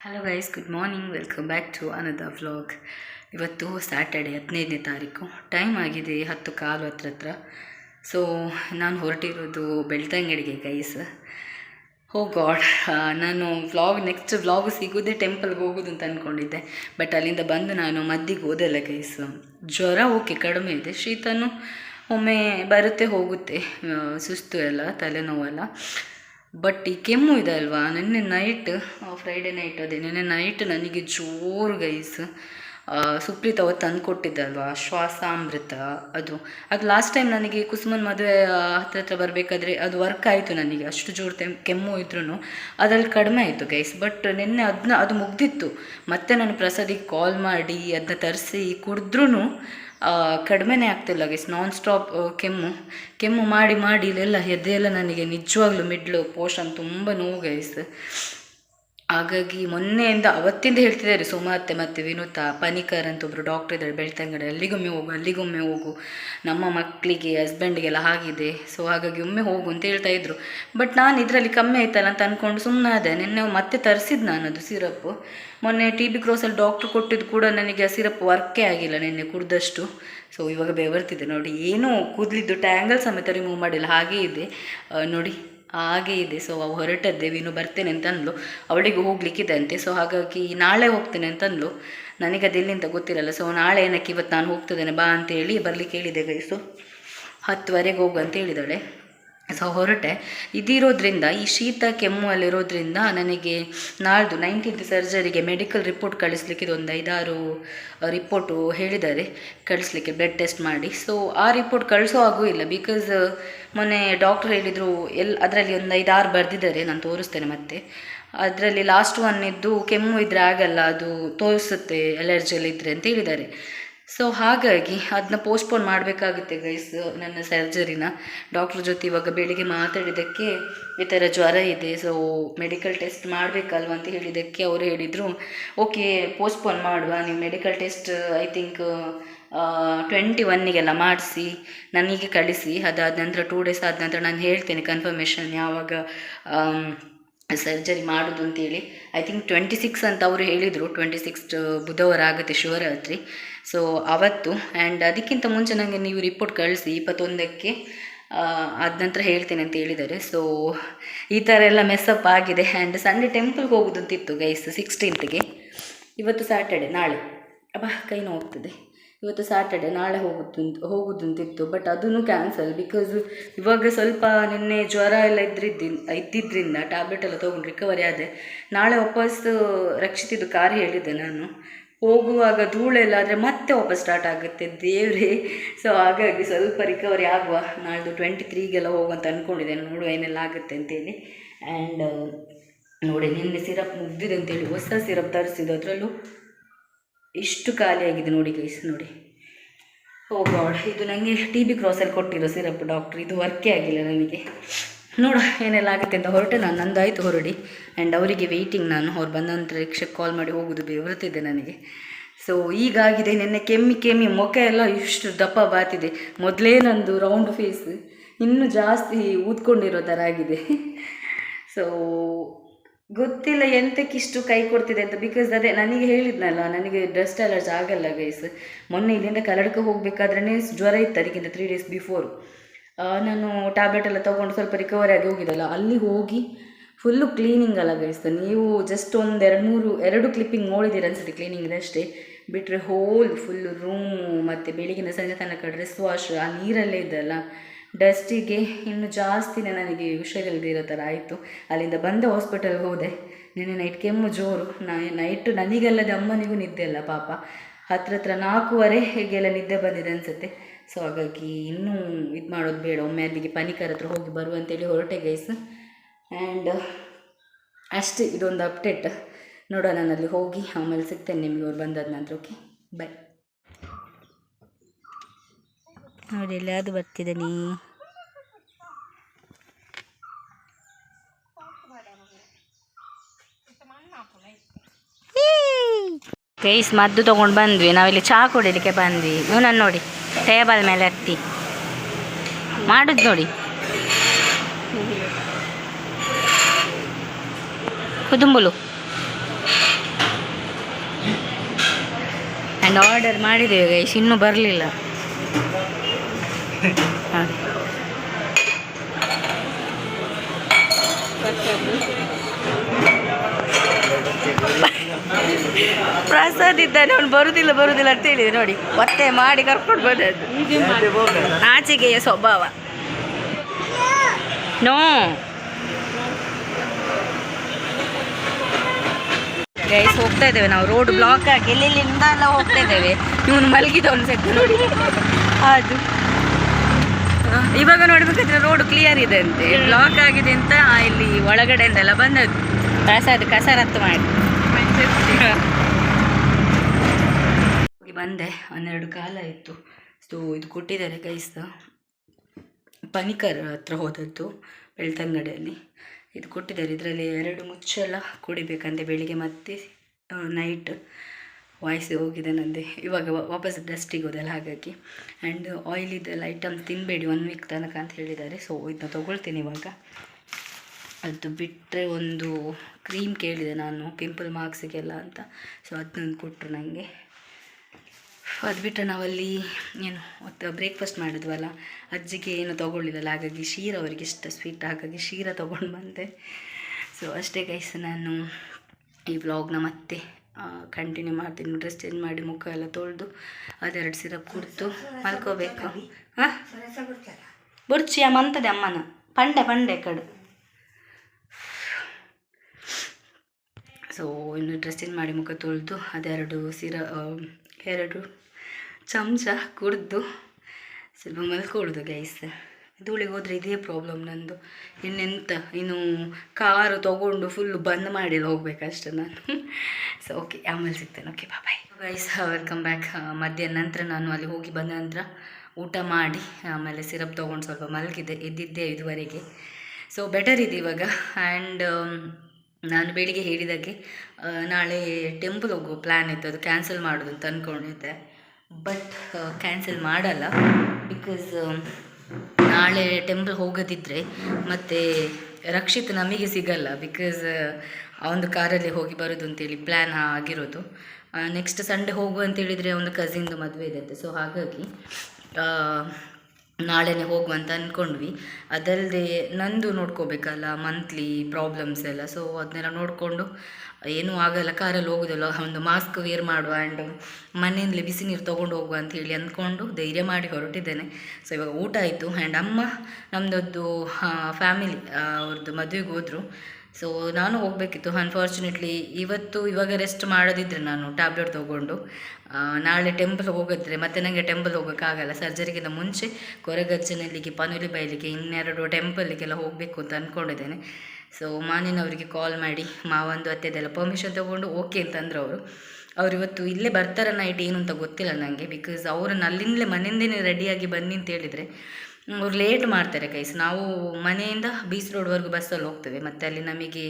Hello guys good morning welcome back to ಅನದ vlog ಇವತ್ತು Saturday ಹದಿನೈದನೇ ತಾರೀಕು. ಟೈಮ್ ಆಗಿದೆ ಹತ್ತು ಕಾಲು ಹತ್ರ ಹತ್ರ ಸೊ ನಾನು ಹೊರಟಿರೋದು ಬೆಳ್ತಂಗಡಿಗೆ ಗೈಸ್ ಹೋ ಗಾಡ್ ನಾನು ವ್ಲಾಗ್ ನೆಕ್ಸ್ಟ್ ವ್ಲಾಗ್ ಸಿಗೋದೇ ಟೆಂಪಲ್ಗೆ ಹೋಗೋದು ಅಂತ ಅಂದ್ಕೊಂಡಿದ್ದೆ ಬಟ್ ಅಲ್ಲಿಂದ ಬಂದು ನಾನು ಮದ್ದಿಗೆ ಹೋದಲ್ಲ ಗೈಸ್ ಜ್ವರ ಓಕೆ ಕಡಿಮೆ ಇದೆ. ಶೀತನೂ ಒಮ್ಮೆ ಬರುತ್ತೆ, ಹೋಗುತ್ತೆ. ಸುಸ್ತು ಎಲ್ಲ, ತಲೆನೋವೆಲ್ಲ. ಬಟ್ ಈ ಕೆಮ್ಮು ಇದೆ ಅಲ್ವಾ? ನಿನ್ನೆ ನೈಟ್ ಫ್ರೈಡೆ ನೈಟ್ ಅದೇ. ನಿನ್ನೆ ನೈಟ್ ನನಗೆ ಜೋರು ಗೈಸ್ ಸುಪ್ರೀತ್ ಅವತ್ತು ತಂದುಕೊಟ್ಟಿದ್ದಲ್ವಾ ಶ್ವಾಸಾಮೃತ, ಅದು. ಅದು ಲಾಸ್ಟ್ ಟೈಮ್ ನನಗೆ ಕುಸುಮನ್ ಮದುವೆ ಹತ್ರ ಹತ್ರ ಬರಬೇಕಾದ್ರೆ ಅದು ವರ್ಕ್ ಆಯಿತು ನನಗೆ. ಅಷ್ಟು ಜೋರು ತೆಮ್, ಕೆಮ್ಮು ಇದ್ರೂ ಅದರಲ್ಲಿ ಕಡಿಮೆ ಆಯಿತು ಗೈಸ್ ಬಟ್ ನಿನ್ನೆ ಅದನ್ನ ಅದು ಮುಗ್ದಿತ್ತು. ಮತ್ತೆ ನಾನು ಪ್ರಸಾದಿಗೆ ಕಾಲ್ ಮಾಡಿ ಅದನ್ನ ತರಿಸಿ ಕುಡಿದ್ರೂ ಕಡಿಮೆನೇ ಆಗ್ತಿಲ್ಲ ಗೈಸ್ ನಾನ್ ಸ್ಟಾಪ್ ಕೆಮ್ಮು. ಕೆಮ್ಮು ಮಾಡಿ ಮಾಡಿ ಇಲ್ಲೆಲ್ಲ ಎದೆಯೆಲ್ಲ ನನಗೆ ನಿಜವಾಗ್ಲೂ ಮಿಡ್ಲು ಪೋರ್ಷನ್ ತುಂಬ ನೋವು ಗೈಸ್ ಹಾಗಾಗಿ ಮೊನ್ನೆಯಿಂದ ಅವತ್ತಿಂದ ಹೇಳ್ತಿದ್ದಾರೆ ಸುಮಾತೆ ಮತ್ತು ವಿನುತಾ, ಪನಿಕರ್ ಅಂತ ಒಬ್ಬರು ಡಾಕ್ಟರ್ ಇದ್ದಾರೆ ಬೆಳ್ತಂಗಡಿ. ಅಲ್ಲಿಗೊಮ್ಮೆ ಹೋಗು ಅಲ್ಲಿಗೊಮ್ಮೆ ಹೋಗು. ನಮ್ಮ ಮಕ್ಕಳಿಗೆ ಹಸ್ಬೆಂಡಿಗೆಲ್ಲ ಆಗಿದೆ ಸೊ ಹಾಗಾಗಿ ಒಮ್ಮೆ ಹೋಗು ಅಂತ ಹೇಳ್ತಾ ಇದ್ರು. ಬಟ್ ನಾನು ಇದರಲ್ಲಿ ಕಮ್ಮಿ ಆಯ್ತಲ್ಲ ಅಂತ ಅಂದ್ಕೊಂಡು ಸುಮ್ಮನೆ ಅದೇ ನಿನ್ನೆ ಮತ್ತೆ ತರಿಸಿದ್ದು ನಾನು ಅದು ಸಿರಪ್ಪು ಮೊನ್ನೆ ಟಿ ಬಿ ಕ್ರೋಸಲ್ಲಿ ಡಾಕ್ಟ್ರ್ ಕೊಟ್ಟಿದ್ದು ಕೂಡ ನನಗೆ ಆ ಸಿರಪ್ ವರ್ಕೇ ಆಗಿಲ್ಲ ನಿನ್ನೆ ಕುಡ್ದಷ್ಟು. ಸೊ ಇವಾಗ ಬೇವರ್ತಿದೆ. ನೋಡಿ, ಏನೂ ಕೂದಲಿದ್ದು, ಟ್ಯಾಂಗಲ್ ಸಮೇತ ರಿಮೂವ್ ಮಾಡಿಲ್ಲ. ಹಾಗೇ ಇದೆ. ನೋಡಿ. ಹಾಗೆ ಇದೆ. ಸೊ ಅವು ಹೊರಟದ್ದೆ ವಿನು ಬರ್ತೇನೆ ಅಂತ ಅಂದ್ಲು ಅವಳಿಗೆ ಹೋಗ್ಲಿಕ್ಕಿದೆ ಅಂತೆ ಸೊ ಹಾಗಾಗಿ ನಾಳೆ ಹೋಗ್ತೇನೆ ಅಂತ ಅಂದ್ಲು ನನಗೆ ಅದು ಎಲ್ಲಿಂದ ಗೊತ್ತಿರಲ್ಲ. ಸೊ ನಾಳೆ ಏನಕ್ಕೆ ಇವತ್ತು ನಾನು ಹೋಗ್ತಿದ್ದೇನೆ ಬಾ ಅಂತೇಳಿ ಬರಲಿಕ್ಕೆ ಹೇಳಿದೆ. ಗೈಸು ಹತ್ತುವರೆಗೆ ಹೋಗು ಅಂತ ಹೇಳಿದಾಳೆ. ಸೊ ಹೊರಟೆ. ಇದಿರೋದ್ರಿಂದ, ಈ ಶೀತ ಕೆಮ್ಮು ಅಲ್ಲಿರೋದ್ರಿಂದ ನನಗೆ ನಾಳ್ದು ನೈನ್ಟೀನ್ತ್ ಸರ್ಜರಿಗೆ ಮೆಡಿಕಲ್ ರಿಪೋರ್ಟ್ ಕಳಿಸ್ಲಿಕ್ಕೆ ಒಂದು ಐದಾರು ರಿಪೋರ್ಟು ಹೇಳಿದ್ದಾರೆ. ಕಳಿಸ್ಲಿಕ್ಕೆ ಬ್ಲಡ್ ಟೆಸ್ಟ್ ಮಾಡಿ. ಸೊ ಆ ರಿಪೋರ್ಟ್ ಕಳಿಸೋ ಆಗೂ ಇಲ್ಲ. ಬಿಕಾಸ್ ಮೊನ್ನೆ ಡಾಕ್ಟರ್ ಹೇಳಿದರು ಎಲ್ಲಿ ಅದರಲ್ಲಿ ಒಂದು ಐದಾರು ಬರೆದಿದ್ದಾರೆ. ನಾನು ತೋರಿಸ್ತೇನೆ ಮತ್ತೆ. ಅದರಲ್ಲಿ ಲಾಸ್ಟ್ ಒನ್ ಇದ್ದು ಕೆಮ್ಮು ಇದ್ದರೆ ಆಗಲ್ಲ, ಅದು ತೋರಿಸುತ್ತೆ ಅಲರ್ಜಿಯಲ್ಲಿ ಇದ್ದರೆ ಅಂತ ಹೇಳಿದ್ದಾರೆ. ಸೊ ಹಾಗಾಗಿ ಅದನ್ನ ಪೋಸ್ಟ್ಪೋನ್ ಮಾಡಬೇಕಾಗುತ್ತೆ ಗೈಸ್ ನನ್ನ ಸರ್ಜರಿನ ಡಾಕ್ಟ್ರ್ ಜೊತೆ ಇವಾಗ ಬೆಳಿಗ್ಗೆ ಮಾತಾಡಿದ್ದಕ್ಕೆ ಈ ಥರ ಜ್ವರ ಇದೆ ಸೊ ಮೆಡಿಕಲ್ ಟೆಸ್ಟ್ ಮಾಡಬೇಕಲ್ವ ಅಂತ ಹೇಳಿದ್ದಕ್ಕೆ ಅವರು ಹೇಳಿದರು ಓಕೆ ಪೋಸ್ಟ್ಪೋನ್ ಮಾಡುವ, ನೀವು medical test I think twenty ಒನ್ನಿಗೆಲ್ಲ ಮಾಡಿಸಿ ನನಗೆ ಕಳಿಸಿ, ಅದಾದ ನಂತರ ಟೂ ಡೇಸ್ ಆದ ನಂತರ ನಾನು ಹೇಳ್ತೇನೆ ಕನ್ಫರ್ಮೇಷನ್ ಯಾವಾಗ ಸರ್ಜರಿ ಮಾಡೋದು ಅಂತೇಳಿ. ಐ ಥಿಂಕ್ ಟ್ವೆಂಟಿ ಸಿಕ್ಸ್ ಅಂತ ಅವರು ಹೇಳಿದರು ಟ್ವೆಂಟಿ ಸಿಕ್ಸ್ ಬುಧವಾರ ಆಗುತ್ತೆ ಶಿವರಾತ್ರಿ. ಸೊ ಅವತ್ತು ಆ್ಯಂಡ್ ಅದಕ್ಕಿಂತ ಮುಂಚೆ ನನಗೆ ನೀವು ರಿಪೋರ್ಟ್ ಕಳಿಸಿ ಇಪ್ಪತ್ತೊಂದಕ್ಕೆ ಆದ ನಂತರ ಹೇಳ್ತೇನೆ ಅಂತ ಹೇಳಿದ್ದಾರೆ. ಸೊ ಈ ಥರ ಎಲ್ಲ ಮೆಸ್ಸಪ್ ಆಗಿದೆ. ಆ್ಯಂಡ್ ಸಂಡೆ ಟೆಂಪಲ್ಗೆ ಹೋಗೋದು ಅಂತಿತ್ತು ಗೈಸ್ ಸಿಕ್ಸ್ಟೀನ್ತ್ಗೆ ಇವತ್ತು ಸ್ಯಾಟರ್ಡೆ ನಾಳೆ. ಅಬ್ಬಾ, ಕೈ ನೋವಾಗ್ತದೆ ಇವತ್ತು ಸ್ಯಾಟರ್ಡೆ ನಾಳೆ ಹೋಗುದು, ಹೋಗುದಂತಿತ್ತು. ಬಟ್ ಅದನ್ನು ಕ್ಯಾನ್ಸಲ್ ಬಿಕಾಸ್ ಇವಾಗ ಸ್ವಲ್ಪ ನಿನ್ನೆ ಜ್ವರ ಎಲ್ಲ ಇದ್ರಿದ್ದಿ ಇದ್ದಿದ್ದರಿಂದ ಟ್ಯಾಬ್ಲೆಟ್ ಎಲ್ಲ ತೊಗೊಂಡು ರಿಕವರಿ ಆದೆ. ನಾಳೆ ವಾಪಸ್ ರಕ್ಷಿತಿದ್ದು ಕಾರ್ ಹೇಳಿದ್ದೆ ನಾನು. ಹೋಗುವಾಗ ಧೂಳೆಲ್ಲ ಆದರೆ ಮತ್ತೆ ವಾಪಸ್ ಸ್ಟಾರ್ಟ್ ಆಗುತ್ತೆ. ದೇವರೇ. ಸೊ ಹಾಗಾಗಿ ಸ್ವಲ್ಪ ರಿಕವರಿ ಆಗುವ ನಾಳ್ದು ಟ್ವೆಂಟಿ ತ್ರೀಗೆಲ್ಲ ಹೋಗುವಂತ ಅಂದ್ಕೊಂಡಿದ್ದೇನೆ ನೋಡುವ ಏನೆಲ್ಲ ಆಗುತ್ತೆ ಅಂತೇಳಿ. ಆ್ಯಂಡ್ ನೋಡಿ, ನಿನ್ನೆ ಸಿರಪ್ ಮುಗ್ದಿದೆ ಅಂತೇಳಿ ಹೊಸ ಸಿರಪ್ ತರಿಸಿದ್ದು. ಅದರಲ್ಲೂ ಇಷ್ಟು ಖಾಲಿಯಾಗಿದೆ ನೋಡಿ ಗೈಸ್ ನೋಡಿ. ಓ ಗಾಡ್ ಇದು ನನಗೆ ಟಿ ಬಿ ಕ್ರಾಸಲ್ಲಿ ಕೊಟ್ಟಿರೋ ಸಿರಪ್ ಡಾಕ್ಟ್ರ್ ಇದು ವರ್ಕೇ ಆಗಿಲ್ಲ ನನಗೆ. ನೋಡ, ಏನೆಲ್ಲ ಆಗುತ್ತೆ ಅಂತ ಹೊರಟೆ ನಾನು ನಂದಾಯಿತು ಹೊರಡಿ. ಆ್ಯಂಡ್ ಅವರಿಗೆ ವೆಯ್ಟಿಂಗ್ ನಾನು. ಅವ್ರು ಬಂದ ನಂತರ ರಿಕ್ಷಕ್ಕೆ ಕಾಲ್ ಮಾಡಿ ಹೋಗೋದು ಬೆವರುತ್ತಿದೆ ನನಗೆ. ಸೊ ಈಗಾಗಿದೆ ನಿನ್ನೆ ಕೆಮ್ಮಿ ಕೆಮ್ಮಿ, ಮೊಕ ಎಲ್ಲ ಇಷ್ಟು ದಪ್ಪ ಬಾತಿದೆ. ಮೊದಲೇ ನಂದು ರೌಂಡ್ ಫೇಸ್ ಇನ್ನೂ ಜಾಸ್ತಿ ಊದ್ಕೊಂಡಿರೋ ಥರ ಆಗಿದೆ. ಸೊ ಗೊತ್ತಿಲ್ಲ ಎಂತಕ್ಕೆ ಇಷ್ಟು ಕೈ ಕೊಡ್ತಿದೆ ಅಂತ. ಬಿಕಾಸ್ ಅದೇ, ನನಗೆ ಹೇಳಿದ್ನಲ್ಲ, ನನಗೆ ಡಸ್ಟ್ ಅಲರ್ಜಿ ಆಗಲ್ಲ ಗೈಸ್ ಮೊನ್ನೆ ಇಲ್ಲಿಂದ ಕಲಡ್ಕ ಹೋಗಬೇಕಾದ್ರೆ ಜ್ವರ ಇತ್ತು, ಅದಕ್ಕಿಂತ ತ್ರೀ ಡೇಸ್ ಬಿಫೋರು ನಾನು ಟ್ಯಾಬ್ಲೆಟ್ ಎಲ್ಲ ತೊಗೊಂಡು ಸ್ವಲ್ಪ ರಿಕವರಿ ಆಗಿ ಹೋಗಿದ್ದಲ್ಲ, ಅಲ್ಲಿ ಹೋಗಿ ಫುಲ್ಲು ಕ್ಲೀನಿಂಗ್ ಅಲ್ಲ ನೀವು ಜಸ್ಟ್ ಒಂದು ಎರಡು ಮೂರು, ಎರಡು ಕ್ಲಿಪ್ಪಿಂಗ್ ನೋಡಿದ್ದೀರ ಅನ್ಸುತ್ತೆ ಕ್ಲೀನಿಂಗ್ ಅಷ್ಟೇ. ಬಿಟ್ಟರೆ ಹೋಲ್ ಫುಲ್ ರೂಮು ಮತ್ತು ಬೆಳಿಗಿನ ಸಂಜೆ ತನಕ ಡ್ರೆಸ್ ವಾಶ್ ಆ ನೀರಲ್ಲೇ ಇದ್ದಲ್ಲ. ಡಸ್ಟಿಗೆ ಇನ್ನು ಜಾಸ್ತಿನೇ ನನಗೆ ಹುಷಾರಿಲ್ಲದಿರೋ ಥರ ಆಯಿತು. ಅಲ್ಲಿಂದ ಬಂದ ಹಾಸ್ಪಿಟಲ್ಗೆ ಹೋದೆ. ನಿನ್ನೆ ನೈಟ್ ಕೆಮ್ಮು ಜೋರು. ನೈಟ್ ನನಗಲ್ಲದೆ ಅಮ್ಮನಿಗೂ ನಿದ್ದೆ ಅಲ್ಲ ಪಾಪ. ಹತ್ರ ಹತ್ರ ನಾಲ್ಕೂವರೆ ಹೇಗೆಲ್ಲ ನಿದ್ದೆ ಬಂದಿದೆ ಅನಿಸುತ್ತೆ. ಸೊ ಹಾಗಾಗಿ ಇನ್ನೂ ಇದು ಮಾಡೋದು ಬೇಡ. ಒಮ್ಮೆ ಅಲ್ಲಿಗೆ ಪನಿಕರ್ ಹತ್ರ ಹೋಗಿ ಬರುವಂತೇಳಿ ಹೊರಟೆ ಗೈಸ್ ಆ್ಯಂಡ್ ಅಷ್ಟೇ, ಇದೊಂದು ಅಪ್ಡೇಟ್ ನೋಡೋಣ ನಾನು ಅಲ್ಲಿ ಹೋಗಿ, ಆಮೇಲೆ ಸಿಗ್ತೇನೆ ನಿಮಗೆ ಅವ್ರು ಬಂದಾದ ನಂತರ ಓಕೆ ಬಾಯ್ ನೋಡಿ, ಇಲ್ಲಿ ಅದು ಬರ್ತಿದೆ ನೀ. ಗೈಸ್ ಮದ್ದು ತೊಗೊಂಡು ಬಂದ್ವಿ. ನಾವಿಲ್ಲಿ ಚಹಾ ಕುಡಿಲಿಕ್ಕೆ ಬಂದ್ವಿ. ಇವನನ್ನು ನೋಡಿ. ಟೇಬಲ್ ಮೇಲೆ ಹತ್ತಿ ಮಾಡುದು ನೋಡಿ. ಕುದುಂಬುಲು. ಆ್ಯಂಡ್ ಆರ್ಡರ್ ಮಾಡಿದ್ದೇವೆ ಇನ್ನೂ ಬರಲಿಲ್ಲ. ನೋಡಿ ಪ್ರಸಾದ್ ಇದ್ದಾನೆ ಅವ್ನು ಬರುದಿಲ್ಲ ಬರುದಿಲ್ಲ ಅಂತ ಹೇಳಿದೆ, ನೋಡಿ. ಒತ್ತೆ ಮಾಡಿ ಕರ್ಕೊಂಡು ಬಂದದ್ದು. ನಾಚಿಕೆಯ ಸ್ವಭಾವ. ನೋ. ಗೈಸ್ ಹೋಗ್ತಾ ಇದ್ದೇವೆ ನಾವು. ರೋಡ್ ಬ್ಲಾಕ್ ಆಗಿ ಎಲ್ಲೆಲ್ಲಿಂದ ಎಲ್ಲ ಹೋಗ್ತಾ ಇದ್ದೇವೆ. ಇವನು ಮಲಗಿದವನು ಸೆಕ್ ನೋಡಿ. ಅದು. ಇವಾಗ ನೋಡ್ಬೇಕಾದ್ರೆ ರೋಡ್ ಕ್ಲಿಯರ್ ಇದೆ ಅಂತೆ. ಬ್ಲಾಕ್ ಆಗಿದೆ ಅಂತ ಇಲ್ಲಿ ಒಳಗಡೆಯಿಂದೆಲ್ಲ ಬಂದದ್ದು. ಪ್ರಸಾದ ಕಸರತ್ತು ಮಾಡಿ. ಬಂದೆ ಒಂದೆರಡು ಕಾಲ ಇತ್ತು. ಸೊ ಇದು ಕೊಟ್ಟಿದ್ದಾರೆ ಗೈಸ್ ಪನಿಕರ್ ಹತ್ರ ಹೋದದ್ದು ಬೆಳ್ತಂಗಡಿಯಲ್ಲಿ. ಇದು ಕೊಟ್ಟಿದ್ದಾರೆ. ಇದರಲ್ಲಿ ಎರಡು ಮುಚ್ಚೆಲ್ಲ ಕುಡಿಬೇಕಂತೆ ಬೆಳಿಗ್ಗೆ ಮತ್ತೆ ನೈಟ್ ವಾಯ್ಸ್ ಹೋಗಿದೆ ನಂದೆ. ಇವಾಗ ವಾಪಸ್ ಡಸ್ಟಿಗೆ ಹೋದಲ್ಲ ಹಾಗಾಗಿ. ಆ್ಯಂಡ್ ಆಯಿಲ್ ಇದೆಲ್ಲ ಐಟಮ್ ತಿನ್ನಬೇಡಿ ಒನ್ ವೀಕ್ ತನಕ ಅಂತ ಹೇಳಿದ್ದಾರೆ. ಸೊ ಇದನ್ನ ತೊಗೊಳ್ತೀನಿ ಇವಾಗ. ಅದು ಬಿಟ್ಟರೆ ಒಂದು ಕ್ರೀಮ್ ಕೇಳಿದೆ ನಾನು ಪಿಂಪಲ್ ಮಾರ್ಕ್ಸಿಗೆಲ್ಲ ಅಂತ. ಸೊ ಅದನ್ನೊಂದು ಕೊಟ್ಟರು ನನಗೆ ಅದು ಬಿಟ್ಟರೆ ನಾವಲ್ಲಿ ಏನು ಬ್ರೇಕ್ಫಾಸ್ಟ್ ಮಾಡಿದ್ವಲ್ಲ, ಅಜ್ಜಿಗೆ ಏನು ತೊಗೊಳ್ಳಿಲ್ಲಲ್ಲ, ಹಾಗಾಗಿ ಶೀರ ಅವರಿಗೆ ಇಷ್ಟ ಸ್ವೀಟ್ ಹಾಗಾಗಿ ಶೀರ ತೊಗೊಂಡು ಬಂದೆ. ಸೊ ಅಷ್ಟೇ ಗೈಸ್ ನಾನು ಈ ವ್ಲಾಗ್ನ ಮತ್ತೆ ಕಂಟಿನ್ಯೂ ಮಾಡ್ತೀನಿ. ಡ್ರೆಸ್ ಚೇಂಜ್ ಮಾಡಿ ಮುಖ ಎಲ್ಲ ತೊಳೆದು, ಅದೆರಡು ಸಿರಪ್ ಕುಡಿದು ಮಲ್ಕೋಬೇಕು. ಹಾಂ? ಬುರ್ಚಿ ಅಮ್ಮ ಅಂತದೆ ಅಮ್ಮನ. ಪಂಡೆ ಪಂಡೆ ಕಡು. ಸೊ ಇನ್ನು ಡ್ರೆಸ್ ಚೇಂಜ್ ಮಾಡಿ ಮುಖ ತೊಳೆದು, ಅದೆರಡು ಸಿರ ಎರಡು ಚಮಚ ಕುಡಿದು ಸ್ವಲ್ಪ ಮಲ್ಕೊಳ್ಳೋದು ಗೈಸ್ ಧೂಳಿಗೆ ಹೋದರೆ ಇದೇ ಪ್ರಾಬ್ಲಮ್ ನಂದು. ಇನ್ನೆಂತ? ಇನ್ನು ಕಾರು ತೊಗೊಂಡು ಫುಲ್ಲು ಬಂದ್ ಮಾಡಿ ಹೋಗ್ಬೇಕಷ್ಟೆ ನಾನು. ಸೊ ಓಕೆ ಆಮೇಲೆ ಸಿಗ್ತೇನೆ. ಓಕೆ ಬಾ ಬಾಯ್ ಗೈಸ್ ವೆಲ್ಕಮ್ ಬ್ಯಾಕ್ ಮಧ್ಯಾಹ್ನ ನಂತರ ನಾನು ಅಲ್ಲಿ ಹೋಗಿ ಬಂದ ನಂತರ ಊಟ ಮಾಡಿ, ಆಮೇಲೆ ಸಿರಪ್ ತೊಗೊಂಡು ಸ್ವಲ್ಪ ಮಲಗಿದೆ ಇದ್ದಿದ್ದೆ ಇದುವರೆಗೆ. ಸೊ ಬೆಟರ್ ಇದೆ ಇವಾಗ. ಆ್ಯಂಡ್ ನಾನು ಬೆಳಿಗ್ಗೆ ಹೇಳಿದಾಗೆ ನಾಳೆ ಟೆಂಪಲ್ ಹೋಗೋ ಪ್ಲ್ಯಾನ್ ಇತ್ತು. ಅದು ಕ್ಯಾನ್ಸಲ್ ಮಾಡೋದು ಅಂತ ಅಂದ್ಕೊಂಡಿದ್ದೆ ಬಟ್ ಕ್ಯಾನ್ಸಲ್ ಮಾಡಲ್ಲ ಬಿಕಾಸ್ ನಾಳೆ ಟೆಂಪಲ್ ಹೋಗೋದಿದ್ರೆ ಮತ್ತು ರಕ್ಷಿತ್ ನಮಗೆ ಸಿಗಲ್ಲ ಬಿಕಾಸ್ ಒಂದು ಕಾರಲ್ಲಿ ಹೋಗಿ ಬರೋದು ಅಂತೇಳಿ ಪ್ಲ್ಯಾನ್ ಆಗಿರೋದು. ನೆಕ್ಸ್ಟ್ ಸಂಡೇ ಹೋಗು ಅಂತೇಳಿದರೆ ಅವನ ಕಸಿನ್ದು ಮದುವೆ ಇದೆ ಅಂತೆ ಸೊ ಹಾಗಾಗಿ ನಾಳೆನೇ ಹೋಗುವಂತ ಅಂದ್ಕೊಂಡ್ವಿ ಅದಲ್ಲದೆ ನಂದು ನೋಡ್ಕೋಬೇಕಲ್ಲ ಮಂತ್ಲಿ ಪ್ರಾಬ್ಲಮ್ಸ್ ಎಲ್ಲ. ಸೊ ಅದನ್ನೆಲ್ಲ ನೋಡಿಕೊಂಡು, ಏನೂ ಆಗಲ್ಲ, ಕಾರಲ್ಲಿ ಹೋಗೋದಲ್ಲ. ಒಂದು ಮಾಸ್ಕ್ ವೇರ್ ಮಾಡುವ ಆ್ಯಂಡ್ ಮನೆಯಲ್ಲಿ ಬಿಸಿ ನೀರು ತೊಗೊಂಡು ಹೋಗುವ ಅಂತ ಹೇಳಿ ಅಂದ್ಕೊಂಡು ಧೈರ್ಯ ಮಾಡಿ ಹೊರಟಿದ್ದೇನೆ. ಸೊ ಇವಾಗ ಊಟ ಆಯಿತು. ಆ್ಯಂಡ್ ಅಮ್ಮ ನಮ್ಮದೊಂದು ಫ್ಯಾಮಿಲಿ ಅವ್ರದ್ದು ಮದುವೆಗೆ ಹೋದರು. ಸೊ ನಾನು ಹೋಗಬೇಕಿತ್ತು. ಅನ್ಫಾರ್ಚುನೇಟ್ಲಿ ಇವತ್ತು ಇವಾಗ ರೆಸ್ಟ್ ಮಾಡೋದಿದ್ರೆ ನಾನು ಟ್ಯಾಬ್ಲೆಟ್ ತೊಗೊಂಡು ನಾಳೆ ಟೆಂಪಲ್ ಹೋಗಿದ್ರೆ ಮತ್ತೆ ನನಗೆ ಟೆಂಪಲ್ ಹೋಗೋಕ್ಕಾಗಲ್ಲ. ಸರ್ಜರಿಗಿಂತ ಮುಂಚೆ ಕೊರಗಜ್ಜನಲ್ಲಿಗೆ ಪನುಲಿ ಬೈಲಿಗೆ ಇನ್ನೆರಡು ಟೆಂಪಲ್ಗೆಲ್ಲ ಹೋಗಬೇಕು ಅಂತ ಅಂದ್ಕೊಂಡಿದ್ದೇನೆ ಸೊ ಮಾನಿನವರಿಗೆ ಕಾಲ್ ಮಾಡಿ, ಮಾವಂದು ಅತ್ತೆದೆಲ್ಲ ಪರ್ಮಿಷನ್ ತೊಗೊಂಡು ಓಕೆ ಅಂತಂದ್ರು ಅವರು. ಅವ್ರು ಇವತ್ತು ಇಲ್ಲೇ ಬರ್ತಾರೆ ನೈಟ್ ಏನು ಅಂತ ಗೊತ್ತಿಲ್ಲ ನನಗೆ ಬಿಕಾಸ್ ಅವ್ರನ್ನ ಅಲ್ಲಿಂದಲೇ ಮನೆಯಿಂದಲೇ ರೆಡಿಯಾಗಿ ಬನ್ನಿ ಅಂತ ಹೇಳಿದರೆ ಅವ್ರು ಲೇಟ್ ಮಾಡ್ತಾರೆ ಕೈಸ್ ನಾವು ಮನೆಯಿಂದ ಬೀಚ್ ರೋಡ್ವರೆಗೂ ಬಸ್ಸಲ್ಲಿ ಹೋಗ್ತೇವೆ. ಮತ್ತು ಅಲ್ಲಿ ನಮಗೆ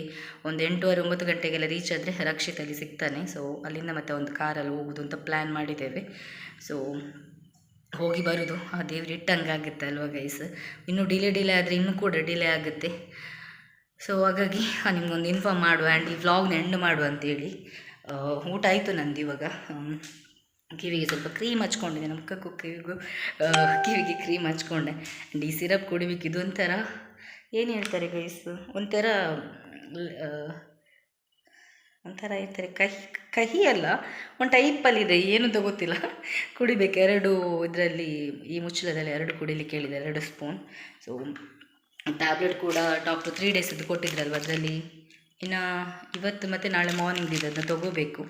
ಒಂದು ಎಂಟೂವರೆ, ಒಂಬತ್ತು ಗಂಟೆಗೆಲ್ಲ ರೀಚ್ ಆದರೆ ರಕ್ಷಿತ್ ಅಲ್ಲಿ ಸಿಗ್ತಾನೆ. ಸೊ ಅಲ್ಲಿಂದ ಮತ್ತೆ ಒಂದು ಕಾರಲ್ಲಿ ಹೋಗೋದು ಅಂತ ಪ್ಲ್ಯಾನ್ ಮಾಡಿದ್ದೇವೆ. ಸೊ ಹೋಗಿ ಬರೋದು. ಆ ದೇವ್ರು ಇಟ್ಟಂಗೆ ಆಗುತ್ತೆ ಅಲ್ವಾ ಗೈಸ್ ಇನ್ನೂ ಡಿಲೇ ಡಿಲೇ ಆದರೆ ಇನ್ನೂ ಕೂಡ ಡಿಲೇ ಆಗುತ್ತೆ. ಸೊ ಹಾಗಾಗಿ ನಿಮ್ಗೊಂದು ಇನ್ಫಾರ್ಮ್ ಮಾಡುವ. ಆ್ಯಂಡ್ ಈ ವ್ಲಾಗ್ನ ಎಂಡ್ ಮಾಡುವ ಅಂತೇಳಿ. ಊಟ ಆಯಿತು ನಂದು ಇವಾಗ. ಕಿವಿಗೆ ಸ್ವಲ್ಪ ಕ್ರೀಮ್ ಹಚ್ಕೊಂಡಿದ್ದೆ. ನಮ್ಮ ಮುಖಕ್ಕೂ ಕಿವಿಗೂ ಕಿವಿಗೆ ಕ್ರೀಮ್ ಹಚ್ಕೊಂಡೆ. ಆ್ಯಂಡ್ ಈ ಸಿರಪ್ ಕುಡಿಬೇಕು ಇದು ಒಂಥರ ಏನು ಹೇಳ್ತಾರೆ ಗೈಸು ಒಂಥರ ಒಂಥರ ಹೇಳ್ತಾರೆ, ಕಹಿ ಕಹಿ ಅಲ್ಲ, ಒಂದು ಟೈಪಲ್ಲಿದೆ ಏನು ಗೊತ್ತಿಲ್ಲ. ಕುಡಿಬೇಕು. ಎರಡು ಇದರಲ್ಲಿ, ಈ ಮುಚ್ಚಳದಲ್ಲಿ ಎರಡು ಕುಡಿಲಿಕ್ಕೆ ಕೇಳಿದೆ ಎರಡು ಸ್ಪೂನ್ ಸೊ ಟ್ಯಾಬ್ಲೆಟ್ ಕೂಡ ಡಾಕ್ಟ್ರು ತ್ರೀ ಡೇಸದ್ದು ಕೊಟ್ಟಿದ್ರಲ್ವ ಅದರಲ್ಲಿ? ಇನ್ನು ಇವತ್ತು ಮತ್ತು ನಾಳೆ ಮಾರ್ನಿಂಗ್ ಇದೆ. ಅದನ್ನ ತೊಗೋಬೇಕು.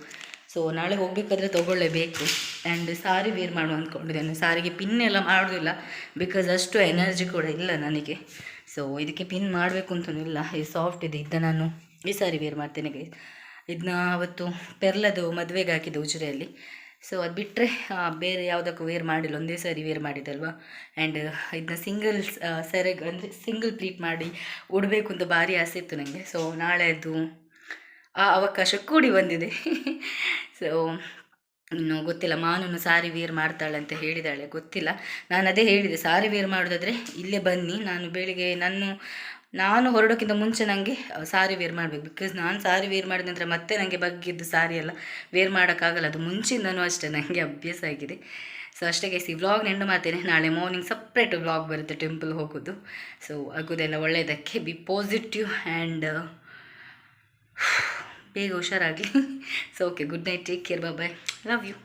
ಸೊ ನಾಳೆ ಹೋಗಬೇಕಾದ್ರೆ ತೊಗೊಳ್ಳೇಬೇಕು. ಆ್ಯಂಡ್ ಸಾರಿ ವೇರ್ ಮಾಡುವ ಅಂದ್ಕೊಂಡಿದ್ದೇನೆ ಸಾರಿಗೆ ಪಿನ್ ಎಲ್ಲ ಮಾಡೋದಿಲ್ಲ. ಬಿಕಾಸ್ ಅಷ್ಟು ಎನರ್ಜಿ ಕೂಡ ಇಲ್ಲ ನನಗೆ. ಸೊ ಇದಕ್ಕೆ ಪಿನ್ ಮಾಡಬೇಕು ಅಂತಲೂ ಇಲ್ಲ. ಈ ಸಾಫ್ಟ್ ಇದೆ ಇದನ್ನ ನಾನು ಈ ಸಾರಿ ವೇರ್ ಮಾಡ್ತೇನೆ ಗೈ ಇದನ್ನ ಅವತ್ತು ಪೆರ್ಲದು ಮದುವೆಗೆ ಹಾಕಿದ್ದು ಉಜಿರೆಯಲ್ಲಿ. ಸೊ ಅದು ಬಿಟ್ಟರೆ ಬೇರೆ ಯಾವುದಕ್ಕೂ ವೇರ್ ಮಾಡಿಲ್ಲ. ಒಂದೇ ಸಾರಿ ವೇರ್ ಮಾಡಿದಲ್ವಾ ಆ್ಯಂಡ್ ಇದನ್ನ ಸಿಂಗಲ್ ಸೆರೆಗೆ, ಅಂದರೆ ಸಿಂಗಲ್ ಪ್ಲೀಟ್ ಮಾಡಿ ಉಡಬೇಕು ಅಂತ ಭಾರಿ ಆಸೆ ಇತ್ತು ನನಗೆ ಸೊ ನಾಳೆ ಅದು ಆ ಅವಕಾಶ ಕೂಡಿ ಬಂದಿದೆ. ಸೊ ಇನ್ನು ಗೊತ್ತಿಲ್ಲ, ಮಾನೂನು ಸಾರಿ ವೇರ್ ಮಾಡ್ತಾಳೆ ಅಂತ ಹೇಳಿದಾಳೆ, ಗೊತ್ತಿಲ್ಲ. ನಾನು ಅದೇ ಹೇಳಿದೆ, ಸಾರಿ ವೇರ್ ಮಾಡೋದಾದರೆ ಇಲ್ಲೇ ಬನ್ನಿ, ನಾನು ಬೆಳಿಗ್ಗೆ ನಾನು ನಾನು ಹೊರಡೋಕ್ಕಿಂತ ಮುಂಚೆ ನನಗೆ ಸಾರಿ ವೇರ್ ಮಾಡಬೇಕು. ಬಿಕಾಸ್ ನಾನು ಸಾರಿ ವೇರ್ ಮಾಡಿದ ಮತ್ತೆ ನನಗೆ ಬಗ್ಗಿದ್ದು ಸಾರಿ ಎಲ್ಲ ವೇರ್ ಮಾಡೋಕ್ಕಾಗಲ್ಲ, ಅದು ಮುಂಚಿಂದನೂ ಅಷ್ಟೇ ನನಗೆ ಅಭ್ಯಾಸ ಆಗಿದೆ. ಸೊ ಅಷ್ಟೇ ಗೈಸ್ ವ್ಲಾಗ್ ನೆಂಡು ಮಾಡ್ತೇನೆ ನಾಳೆ ಮಾರ್ನಿಂಗ್ ಸಪ್ರೇಟ್ ವ್ಲಾಗ್ ಬರುತ್ತೆ ಟೆಂಪಲ್ ಹೋಗೋದು. ಸೊ ಆಗೋದೆಲ್ಲ ಒಳ್ಳೆಯದಕ್ಕೆ ಬಿ ಪಾಸಿಟಿವ್ ಆ್ಯಂಡ್ ಬೇಗ ಹುಷಾರಾಗಲಿ. So okay good night take care bye love you